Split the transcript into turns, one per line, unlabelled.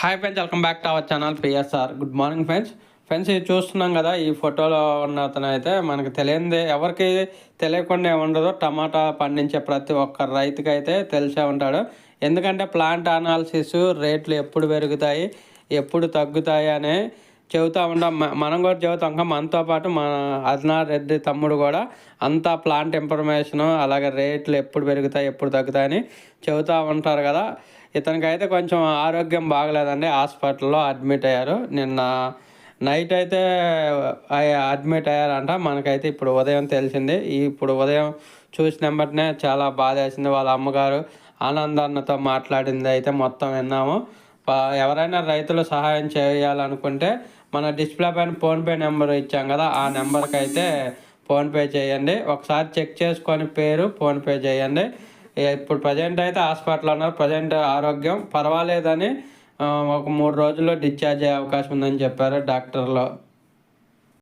Hi friends welcome back to our channel PSR good morning friends friends ఇది చూస్తున్నాం కదా ఈ ఫోటోలో ఉన్న అతను అయితే మనకు తెలియంది ఎవరికి తెలియకుండా ఏముండదు టమాటా పండించే ప్రతి ఒక్క రైతుకి అయితే తెలిసే ఉంటాడు. ఎందుకంటే ప్లాంట్ అనాలిసిస్ రేట్లు ఎప్పుడు పెరుగుతాయి ఎప్పుడు తగ్గుతాయి అని చెబుతా ఉంటాం మనం కూడా చెబుతాం. ఇంకా మనతో పాటు మన అదినార్ రెడ్డి తమ్ముడు కూడా అంతా ప్లాంట్ ఇన్ఫర్మేషన్ అలాగే రేట్లు ఎప్పుడు పెరుగుతాయి ఎప్పుడు తగ్గుతాయని చెబుతూ ఉంటారు కదా. ఇతనికైతే కొంచెం ఆరోగ్యం బాగలేదండి. హాస్పిటల్లో అడ్మిట్ అయ్యారు. నిన్న నైట్ అయితే అడ్మిట్ అయ్యారంట. మనకైతే ఇప్పుడు ఉదయం తెలిసింది. ఇప్పుడు ఉదయం చూసిన వెంబటనే చాలా బాధ వేసింది వాళ్ళ అమ్మగారు ఆనందాన్నతో మాట్లాడింది అయితే మొత్తం విన్నాము. ఎవరైనా రైతులు సహాయం చేయాలనుకుంటే మన డిస్ప్లే పైన ఫోన్పే నెంబర్ ఇచ్చాం కదా ఆ నెంబర్కి అయితే ఫోన్పే చేయండి. ఒకసారి చెక్ చేసుకొని పేరు ఫోన్పే చేయండి. ఇప్పుడు ప్రజెంట్ అయితే హాస్పిటల్లో ఉన్నారు. ప్రజెంట్ ఆరోగ్యం పర్వాలేదని ఒక మూడు రోజుల్లో డిశ్చార్జ్ అయ్యే అవకాశం ఉందని చెప్పారు డాక్టర్లు.